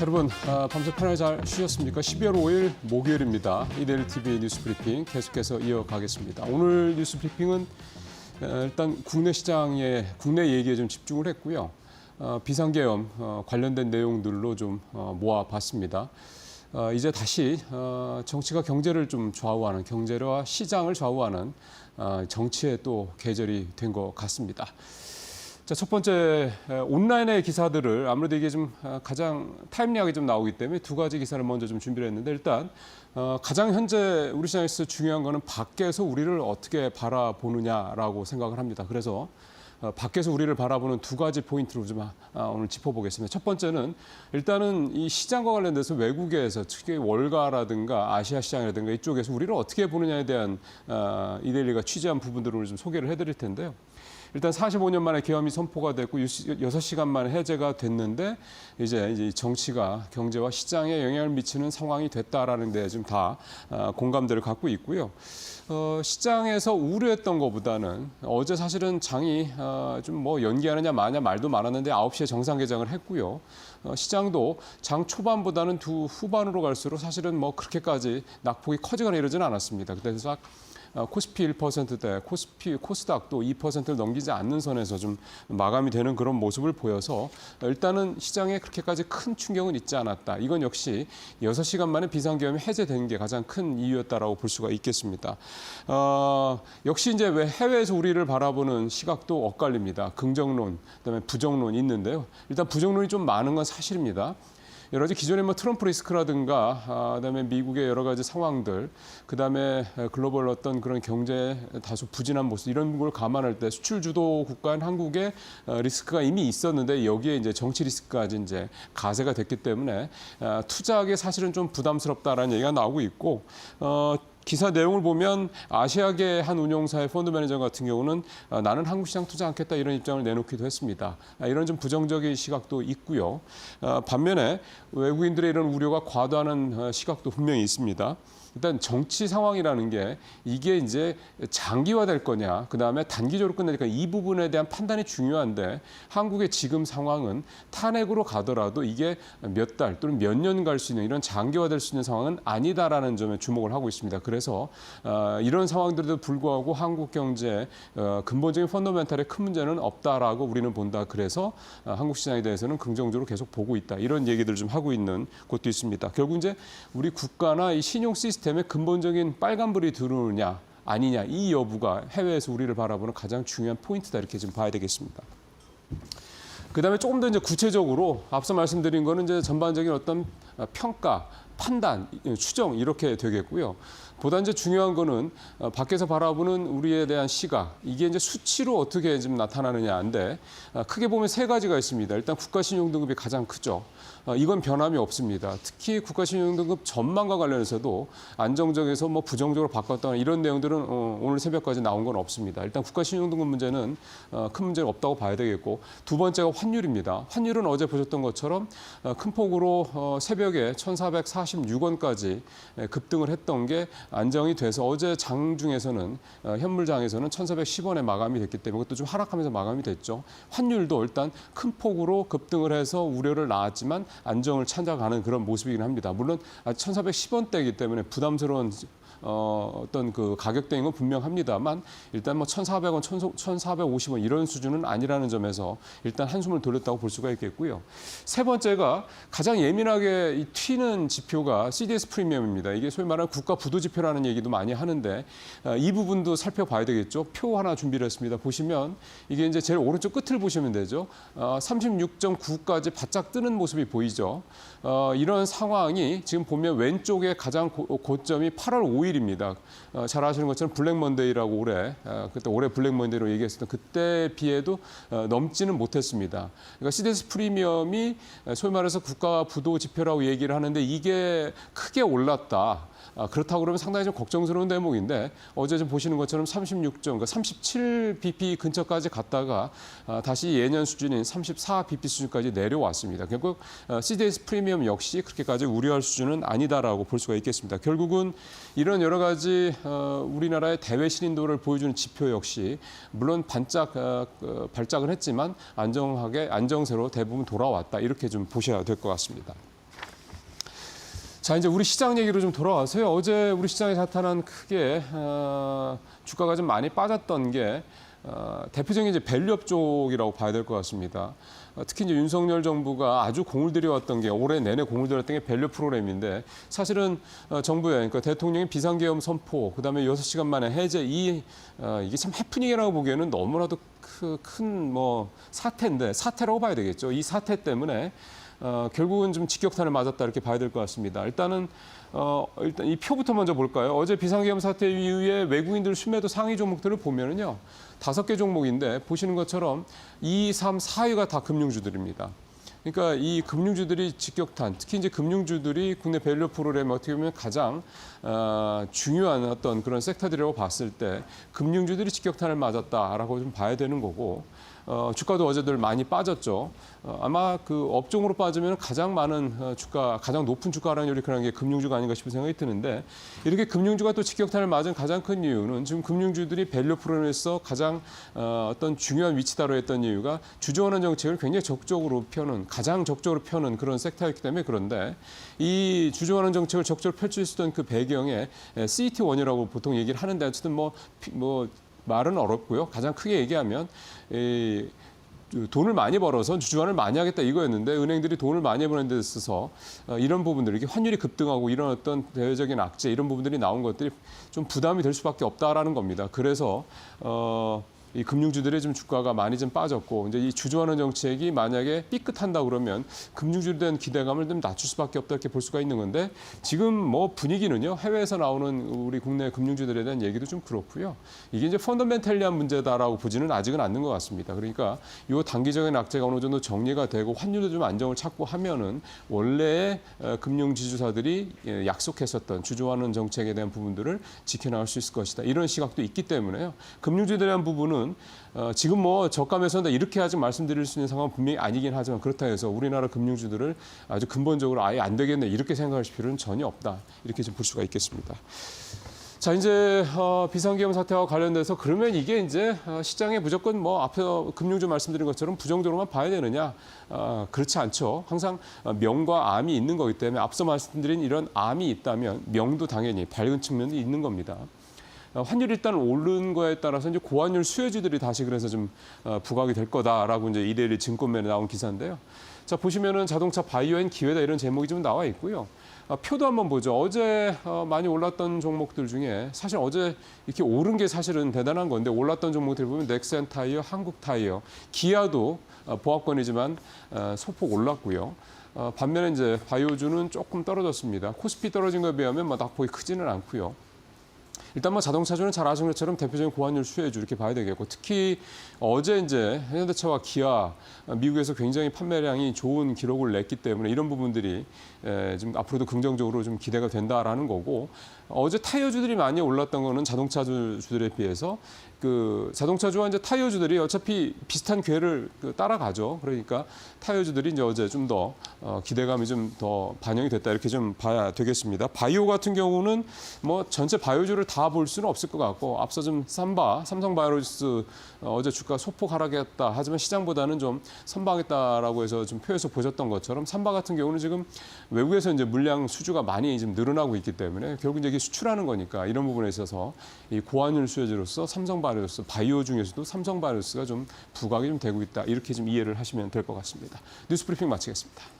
여러분 아, 밤새 편하게 잘 쉬셨습니까? 12월 5일 목요일입니다. 이데일 TV 뉴스 브리핑 계속해서 이어가겠습니다. 오늘 뉴스 브리핑은 어, 일단 국내 시장에 국내 얘기에 좀 집중을 했고요. 어, 비상계엄 어, 관련된 내용들로 좀 어, 모아봤습니다. 어, 이제 다시 어, 정치가 경제를 좀 좌우하는 경제와 시장을 좌우하는 어, 정치의 또 계절이 된 것 같습니다. 자, 첫 번째 에, 온라인의 기사들을 아무래도 이게 좀 아, 가장 타임리하게 좀 나오기 때문에 두 가지 기사를 먼저 좀 준비를 했는데 일단 어, 가장 현재 우리 시장에서 중요한 거는 밖에서 우리를 어떻게 바라보느냐라고 생각을 합니다. 그래서 어, 밖에서 우리를 바라보는 두 가지 포인트로 좀 아, 오늘 짚어보겠습니다. 첫 번째는 일단은 이 시장과 관련돼서 외국에서 특히 월가라든가 아시아 시장이라든가 이쪽에서 우리를 어떻게 보느냐에 대한 어, 이데일리가 취재한 부분들을 좀 소개를 해드릴 텐데요. 일단 45년 만에 계엄이 선포가 됐고 6시간 만에 해제가 됐는데 이제 이제 정치가 경제와 시장에 영향을 미치는 상황이 됐다라는 데 좀 다 공감대를 갖고 있고요. 어, 시장에서 우려했던 것보다는 어제 사실은 장이 어, 좀뭐 연기하느냐 마냐 말도 많았는데 9시에 정상 개장을 했고요. 어, 시장도 장 초반보다는 두 후반으로 갈수록 사실은 뭐 그렇게까지 낙폭이 커지거나 이러지는 않았습니다. 그래서 어, 코스피 1%대, 코스피 코스닥도 2%를 넘기지 않는 선에서 좀 마감이 되는 그런 모습을 보여서 일단은 시장에 그렇게까지 큰 충격은 있지 않았다. 이건 역시 6시간 만에 비상계엄이 해제된 게 가장 큰 이유였다라고 볼 수가 있겠습니다. 어, 역시 이제 왜 해외에서 우리를 바라보는 시각도 엇갈립니다. 긍정론, 그다음에 부정론이 있는데요. 일단 부정론이 좀 많은 건 사실입니다. 여러 가지 기존에 뭐 트럼프 리스크라든가 아, 그다음에 미국의 여러 가지 상황들, 그다음에 글로벌 어떤 그런 경제 다소 부진한 모습 이런 걸 감안할 때 수출 주도 국가인 한국의 어, 리스크가 이미 있었는데 여기에 이제 정치 리스크까지 이제 가세가 됐기 때문에 아, 투자하기 사실은 좀 부담스럽다라는 얘기가 나오고 있고 어, 기사 내용을 보면 아시아계 한 운용사의 펀드 매니저 같은 경우는 아, 나는 한국 시장 투자 않겠다 이런 입장을 내놓기도 했습니다. 아, 이런 좀 부정적인 시각도 있고요. 아, 반면에 외국인들의 이런 우려가 과도하는 어, 시각도 분명히 있습니다. 일단 정치 상황이라는 게 이게 이제 장기화될 거냐, 그 다음에 단기적으로 끝내니까 이 부분에 대한 판단이 중요한데 한국의 지금 상황은 탄핵으로 가더라도 이게 몇 달 또는 몇 년 갈 수 있는 이런 장기화될 수 있는 상황은 아니다라는 점에 주목을 하고 있습니다. 그래서 어, 이런 상황들에도 불구하고 한국 경제 어, 근본적인 펀더멘탈에 큰 문제는 없다라고 우리는 본다. 그래서 어, 한국 시장에 대해서는 긍정적으로 계속 보고 있다. 이런 얘기들 좀 하고 있는 곳도 있습니다. 결국 이제 우리 국가나 이 신용 시스템 에 근본적인 빨간불이 들어오느냐 아니냐 이 여부가 해외에서 우리를 바라보는 가장 중요한 포인트다 이렇게 좀 봐야 되겠습니다. 그다음에 조금 더 이제 구체적으로 앞서 말씀드린 거는 이제 전반적인 어떤 평가, 판단, 추정 이렇게 되겠고요. 보다 이제 중요한 거는 어, 밖에서 바라보는 우리에 대한 시각 이게 이제 수치로 어떻게 좀 나타나느냐인데 어, 크게 보면 세 가지가 있습니다. 일단 국가신용등급이 가장 크죠. 어, 이건 변함이 없습니다. 특히 국가신용등급 전망과 관련해서도 안정적에서 뭐 부정적으로 바꿨다는 이런 내용들은 어, 오늘 새벽까지 나온 건 없습니다. 일단 국가신용등급 문제는 어, 큰 문제가 없다고 봐야 되겠고 두 번째가 환율입니다. 환율은 어제 보셨던 것처럼 어, 큰 폭으로 어, 새벽에 1,446원까지 급등을 했던 게 안정이 돼서 어제 장중에서는 어, 현물장에서는 1,410원에 마감이 됐기 때문에 그것도 좀 하락하면서 마감이 됐죠. 환율도 일단 큰 폭으로 급등을 해서 우려를 낳았지만 안정을 찾아가는 그런 모습이긴 합니다. 물론 1,410원대이기 때문에 부담스러운 어, 어떤 그 가격대인 건 분명합니다만 일단 뭐 1,400원, 1,450원 이런 수준은 아니라는 점에서 일단 한숨을 돌렸다고 볼 수가 있겠고요. 세 번째가 가장 예민하게 이 튀는 지표가 CDS 프리미엄입니다. 이게 소위 말하는 국가 부도 지표라는 얘기도 많이 하는데 어, 이 부분도 살펴봐야 되겠죠. 표 하나 준비를 했습니다. 보시면 이게 이제 제일 오른쪽 끝을 보시면 되죠. 어, 36.9까지 바짝 뜨는 모습이 보이죠. 어, 이런 상황이 지금 보면 왼쪽에 가장 고, 고점이 8월 5일 입니다. 어, 잘 아시는 것처럼 블랙 먼데이라고 올해 어, 그때 올해 블랙 먼데이로 얘기했었던 그때 비해도 어, 넘지는 못했습니다. 그러니까 CDS 프리미엄이 소위 말해서 국가 부도 지표라고 얘기를 하는데 이게 크게 올랐다. 아, 그렇다고 그러면 상당히 좀 걱정스러운 대목인데 어제 좀 보시는 것처럼 36점, 그러니까 37 bp 근처까지 갔다가 아, 다시 예년 수준인 34 bp 수준까지 내려왔습니다. 결국 어, CDS 프리미엄 역시 그렇게까지 우려할 수준은 아니다라고 볼 수가 있겠습니다. 결국은 이런 여러 가지 어, 우리나라의 대외 신인도를 보여주는 지표 역시 물론 반짝 어, 그 발작을 했지만 안정하게 안정세로 대부분 돌아왔다 이렇게 좀 보셔야 될 것 같습니다. 자 이제 우리 시장 얘기로 좀 돌아와서요. 어제 우리 시장에 나타난 크게 어, 주가가 좀 많이 빠졌던 게 어, 대표적인 이제 밸류업 쪽이라고 봐야 될 것 같습니다. 어, 특히 이제 윤석열 정부가 아주 공을 들여왔던 게 올해 내내 공을 들였던 게 밸류 프로그램인데 사실은 어, 정부에 그러니까 대통령의 비상계엄 선포 그다음에 6시간 만에 해제 이 어, 이게 참 해프닝이라고 보기에는 너무나도 큰 뭐 사태인데 사태라고 봐야 되겠죠. 이 사태 때문에 어, 결국은 좀 직격탄을 맞았다 이렇게 봐야 될 것 같습니다. 일단은 어, 일단 이 표부터 먼저 볼까요? 어제 비상계엄 사태 이후에 외국인들 순매도 상위 종목들을 보면은요. 다섯 개 종목인데 보시는 것처럼 2, 3, 4위가 다 금융주들입니다. 그러니까 이 금융주들이 직격탄, 특히 이제 금융주들이 국내 밸류 프로그램 어떻게 보면 가장 어, 중요한 어떤 그런 섹터들이라고 봤을 때 금융주들이 직격탄을 맞았다라고 좀 봐야 되는 거고 어, 주가도 어제들 많이 빠졌죠. 어, 아마 그 업종으로 빠지면 가장 많은 어, 주가, 가장 높은 주가 하락률이 그런 게 금융주가 아닌가 싶은 생각이 드는데 이렇게 금융주가 또 직격탄을 맞은 가장 큰 이유는 지금 금융주들이 밸류 프로그램에서 가장 어, 어떤 중요한 위치다로 했던 이유가 주주원화 정책을 굉장히 적극적으로 펴는 가장 적극적으로 펴는 그런 섹터였기 때문에 그런데 이 주주원화 정책을 적극적으로 펼칠 수 있던 그 배경에 CET1이라고 보통 얘기를 하는데 어쨌든 뭐, 피- 뭐 말은 어렵고요. 가장 크게 얘기하면 이 돈을 많이 벌어서 주주환을 많이 하겠다 이거였는데 은행들이 돈을 많이 버는 데 있어서 어, 이런 부분들 이렇게 환율이 급등하고 이런 어떤 대외적인 악재 이런 부분들이 나온 것들이 좀 부담이 될 수밖에 없다라는 겁니다. 그래서 어, 이 금융주들의 좀 주가가 많이 좀 빠졌고 이제 이 주주환원 정책이 만약에 삐끗한다 그러면 금융주에 대한 기대감을 좀 낮출 수밖에 없다 이렇게 볼 수가 있는 건데 지금 뭐 분위기는요 해외에서 나오는 우리 국내 금융주들에 대한 얘기도 좀 그렇고요. 이게 이제 펀더멘탈리한 문제다라고 보지는 아직은 않는 것 같습니다. 그러니까 이 단기적인 악재가 어느 정도 정리가 되고 환율도 좀 안정을 찾고 하면은 원래 금융 지주사들이 예, 약속했었던 주주환원 정책에 대한 부분들을 지켜나갈 수 있을 것이다. 이런 시각도 있기 때문에요. 금융주에 대한 부분은 어, 지금 뭐 저가에서 이렇게 하지 말씀드릴 수 있는 상황은 분명히 아니긴 하지만 그렇다 해서 우리나라 금융주들을 아주 근본적으로 아예 안 되겠네 이렇게 생각하실 필요는 전혀 없다 이렇게 좀 볼 수가 있겠습니다. 자 이제 어, 비상계엄 사태와 관련돼서 그러면 이게 이제 어, 시장에 무조건 뭐 앞에 금융주 말씀드린 것처럼 부정적으로만 봐야 되느냐 어, 그렇지 않죠. 항상 어, 명과 암이 있는 거기 때문에 앞서 말씀드린 이런 암이 있다면 명도 당연히 밝은 측면이 있는 겁니다. 어, 환율이 일단 오른 거에 따라서 이제 고환율 수혜주들이 다시 그래서 좀 어, 부각이 될 거다라고 이제 이데일리 증권면에 나온 기사인데요. 자 보시면은 자동차 바이오엔 기회다 이런 제목이 좀 나와 있고요. 어, 표도 한번 보죠. 어제 어, 많이 올랐던 종목들 중에 사실 어제 이렇게 오른 게 사실은 대단한 건데 올랐던 종목들 보면 넥센 타이어, 한국 타이어, 기아도 어, 보합권이지만 어, 소폭 올랐고요. 어, 반면에 이제 바이오주는 조금 떨어졌습니다. 코스피 떨어진 거에 비하면 뭐 낙폭이 크지는 않고요. 일단 뭐 자동차주는 잘 아시는 것처럼 대표적인 고환율 수혜주 이렇게 봐야 되겠고 특히 어제 이제 현대차와 기아 미국에서 굉장히 판매량이 좋은 기록을 냈기 때문에 이런 부분들이 에, 좀 앞으로도 긍정적으로 좀 기대가 된다라는 거고 어제 타이어주들이 많이 올랐던 거는 자동차주들에 비해서 그 자동차주와 이제 타이어주들이 어차피 비슷한 궤를 그 따라가죠. 그러니까 타이어주들이 이제 어제 좀 더 어, 기대감이 좀 더 반영이 됐다 이렇게 좀 봐야 되겠습니다. 바이오 같은 경우는 뭐 전체 바이오주를 다 볼 수는 없을 것 같고 앞서 좀 삼바 삼성 바이오로스 어, 어제 주가 소폭 하락했다 하지만 시장보다는 좀 선방했다라고 해서 좀 표에서 보셨던 것처럼 삼바 같은 경우는 지금 외국에서 이제 물량 수주가 많이 지금 늘어나고 있기 때문에 결국 이제 이게 수출하는 거니까 이런 부분에 있어서 이 고환율 수혜주로서 삼성 바이오로스 바이오 중에서도 삼성 바이오로스가 좀 부각이 좀 되고 있다 이렇게 좀 이해를 하시면 될 것 같습니다. 뉴스 브리핑 마치겠습니다.